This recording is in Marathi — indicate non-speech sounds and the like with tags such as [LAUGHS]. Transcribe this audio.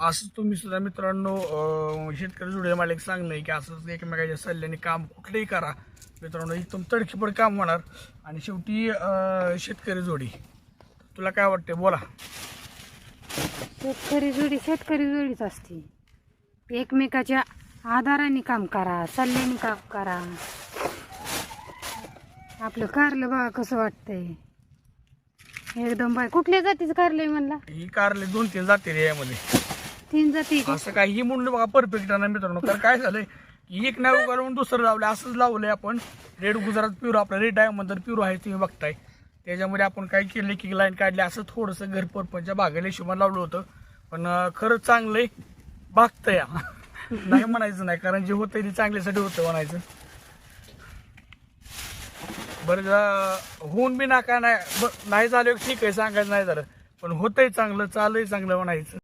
असंच तुम्ही सुद्धा मित्रांनो शेतकरी जुडे मला एक सांगणं आहे की असंच एकमेकाच्या सल्ल्याने काम कुठलंही करा. मित्रांनो एकदम तडकीपड काम होणार आणि शेवटी शेतकरी जोडी. तुला काय वाटते बोला. शेतकरी जोडी शेतकरी जोडीच असते. एकमेकाच्या आधाराने काम करा सल्ल्याने काम करा. आपलं कारलं बघा कसं वाटतंय. एकदम बाय कुठल्या जातीचं कारलंय म्हणला? ही कारले दोन तीन जाते रे यामध्ये. तीन जाती असं काही म्हणलं बघा परफेक्ट आहे ना मित्रांनो. कारण काय झालंय? एक एक नाही उगारून दुसरं लावलं असंच लावलंय आपण. रेड गुजरात प्युर आपला. रेड डायमंड तर प्युर आहे तुम्ही बघताय. त्याच्यामध्ये आपण काय केलं की लाईन काढली. असं थोडंसं घर परपंच्या बागेला हिशोबाने लावलं होतं. पण खरंच चांगलंय. बागतं या [LAUGHS] नाही म्हणायचं नाही. कारण जे होतं ते चांगल्यासाठी होतं म्हणायचं. बरं होऊन बी नाका. नाही नाही झालं ठीक आहे. सांगायचं नाही झालं. पण होतंय चांगलं. चाललंय चांगलं म्हणायचं.